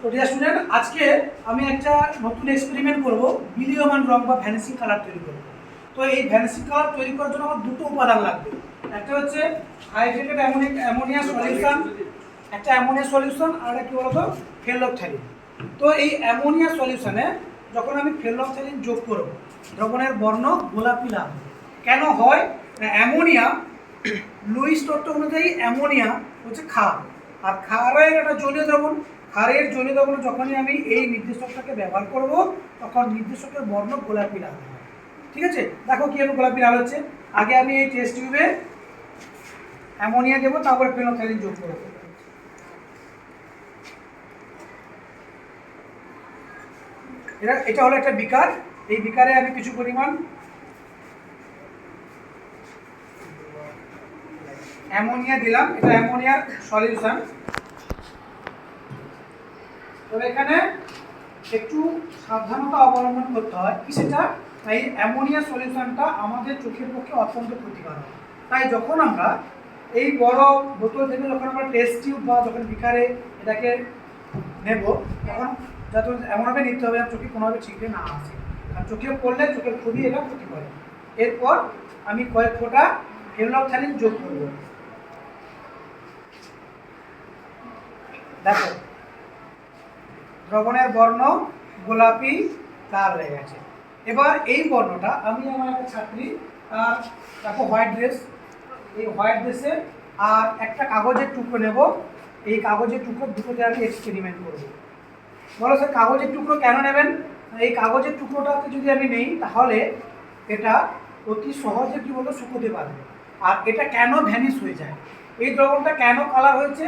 তো dear student আজকে আমি একটা নতুন এক্সপেরিমেন্ট করব, বিলিয়মান রং বা ভ্যানিসিং কালার তৈরি করব। তো এই ভ্যানিসিং কালার তৈরি করার জন্য আমার দুটো উপাদান লাগবে। একটা হচ্ছে হাইড্রেটেড অ্যামোনিয়া সলিউশন একটা অ্যামোনিয়া সলিউশন আর একটা কি বলতো ফেলোথ্যালিন তো এই অ্যামোনিয়া সলিউশনে যখন আমি ফেলোথ্যালিন যোগ করব দ্রবণের বর্ণ গোলাপি লাল কেন হয়? অ্যামোনিয়া লুইস তত্ত্ব অনুযায়ী অ্যামোনিয়া হচ্ছে ক্ষার। আর ক্ষারের একটা জলীয় দ্রবণ ক্ষারের জলীয় দ্রবণ যখনই আমি এই নির্দেশকটাকে ব্যবহার করব, তখন নির্দেশকের বর্ণ গোলাপি লাল ঠিক আছে? দেখো কি আমি গোলাপি লাল হচ্ছে। আগে আমি এই টেস্ট টিউবে অ্যামোনিয়া দেবো, তারপরে ফেনোথ্যালিন যোগ করব। এটা এটা হলো একটা বিকার। এই বিকারে আমি কিছু পরিমাণ অ্যামোনিয়া দিলাম। এটা অ্যামোনিয়ার সলিউশন তবে এখানে একটু সাবধানতা অবলম্বন করতে হয় কি সেটা? তাই অ্যামোনিয়া সলিউশনটা আমাদের চোখের পক্ষে অত্যন্ত ক্ষতিকারক তাই যখন আমরা এই বড় বোতল থেকে যখন আমরা টেস্ট টিউব বা যখন বিকারে এটাকে নেব, তখন যাতে এমনভাবে নিতে হবে চোখে কোনোভাবে ছিটকে না আসে। আর চোখে পড়লে চোখের খুবই এটা ক্ষতি করে। এরপর আমি কয়েক ফোঁটা হেমলকথ্যালিন যোগ করব। দেখো দ্রবণের বর্ণ গোলাপি লাল হয়ে গেছে। এবার এই বর্ণটা আমি আমার একটা ছাত্রী আর দেখো হোয়াইট ড্রেস, এই হোয়াইট ড্রেসে আর একটা কাগজের টুকরো নেব। এই কাগজের টুকরো দুটোতে আমি এক্সপেরিমেন্ট করব। বলো স্যার কাগজের টুকরো কেন নেবেন? এই কাগজের টুকরোটাতে যদি আমি নেই, তাহলে এটা অতি সহজে কী বলতো, শুকোতে পারবে। আর এটা কেন ভ্যানিশ হয়ে যায়? এই দ্রবণটা কেন কালার হয়েছে?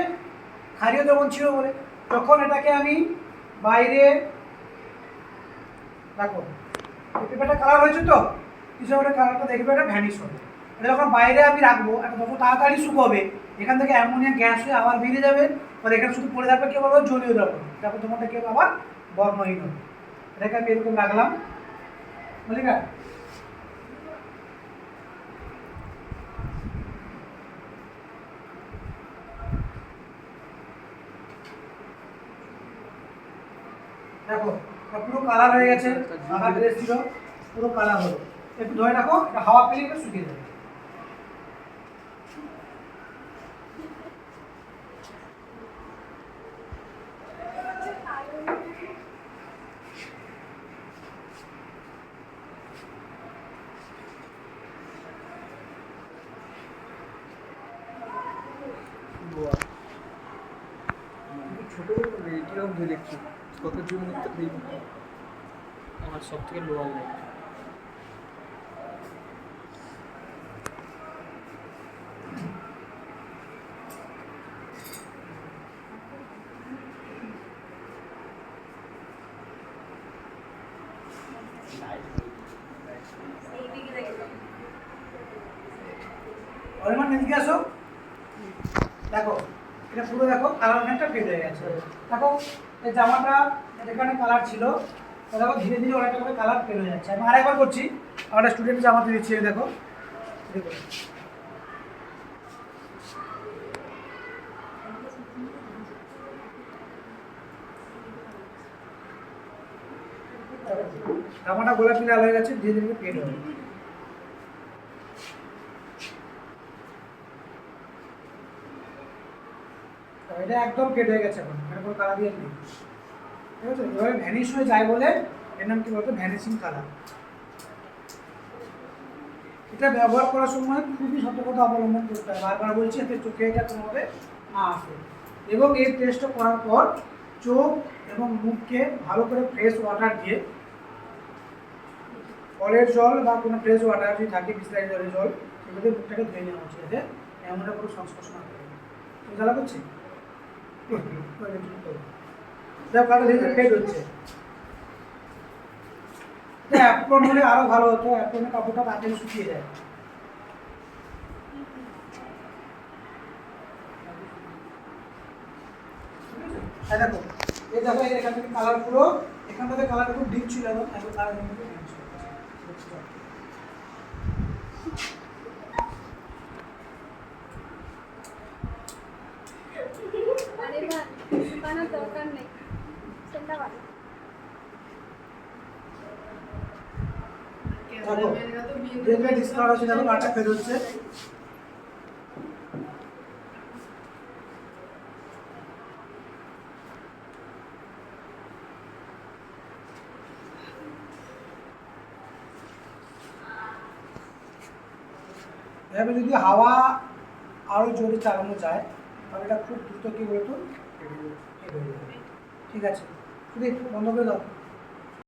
ক্ষারীয় দ্রবণ ছিল বলে। তখন এটাকে আমি বাইরে। দেখো পেপারটা কালার হয়েছে তো কিছু একটা কালারটা দেখবে, এটা ভ্যানিশ হবে। এটা যখন বাইরে আমি রাখব এটা যত তাড়াতাড়ি শুকোবে। এখান থেকে অ্যামোনিয়া গ্যাস হয়ে আবার বেরিয়ে যাবে আর এখানে শুধু পড়ে থাকবে, কি বলব জলীয় দ্রবণ। তারপর তোমারটা কেউ আবার বর্ণহীন হবে। এটাকে আমি এরকম রাখলাম। বুঝলি না দেখো পুরো কালার হয়ে গেছে, সাদা ড্রেস ছিল, পুরো কালার হলো। একটু ধরে রাখো, এটা হাওয়া পেলে এটা শুকিয়ে যাবে। ছোট ধরে দেখছি কত করতে দিই আমার সব থেকে লোয়ার লাইট অরিমান এদিকে আসো। দেখো এটা পুরো দেখো কালার অনেকটা হয়ে গেছে। দেখো এই জামাটা এখানে কালার ছিল। দেখো ধীরে ধীরে অনেকটা করে কালার হয়ে যাচ্ছে। আমি আরেকবার করছি। আমার স্টুডেন্ট জামাতে দিচ্ছি দেখো দেখো। জামাটা গোলাপি লাল হয়ে গেছে, ধীরে ধীরে ফেড হবে তো এটা একদম কেটে গেছে এখন, এখানে কোনো কালার দিয়ে নেই। ঠিক আছে? এভাবে ভ্যানিশ হয়ে যায় বলে এর নাম কি বলতো? ভ্যানিশিং কালার এটা ব্যবহার করার সময় খুবই সতর্কতা অবলম্বন করতে হয়। বারবার বলছি, এতে চোখে এটা কোনোভাবে না আসে। এবং এই টেস্টটা করার পর চোখ এবং মুখকে ভালো করে ফ্রেশ ওয়াটার দিয়ে কলের জল বা কোনো ফ্রেশ ওয়াটার যদি থাকে বিসলারি জলের জল সেগুলোতে মুখটাকে ধুয়ে নেওয়া উচিত। যাতে এমনটা কোনো সংস্পর্শ না করে জ্বালা করছি? আরও ভালো হতো কাপড়টা শুকিয়ে যায়। দেখো, এই দেখো এখান থেকে কালার পুরো এখান থেকে কালার খুব ডিপ ছিল, এখন কালার কিন্তু আরে বা শুকানোর দরকার নেই সিস্টেমটা ভালো দেখো দেখবে ডিসকাউন্ট আছে দেখো ফের হচ্ছে। যদি হাওয়া আরও জোরে চালানো যায়, তাহলে এটা খুব দ্রুত কি বলতো? ঠিক আছে বন্ধ করে দাও।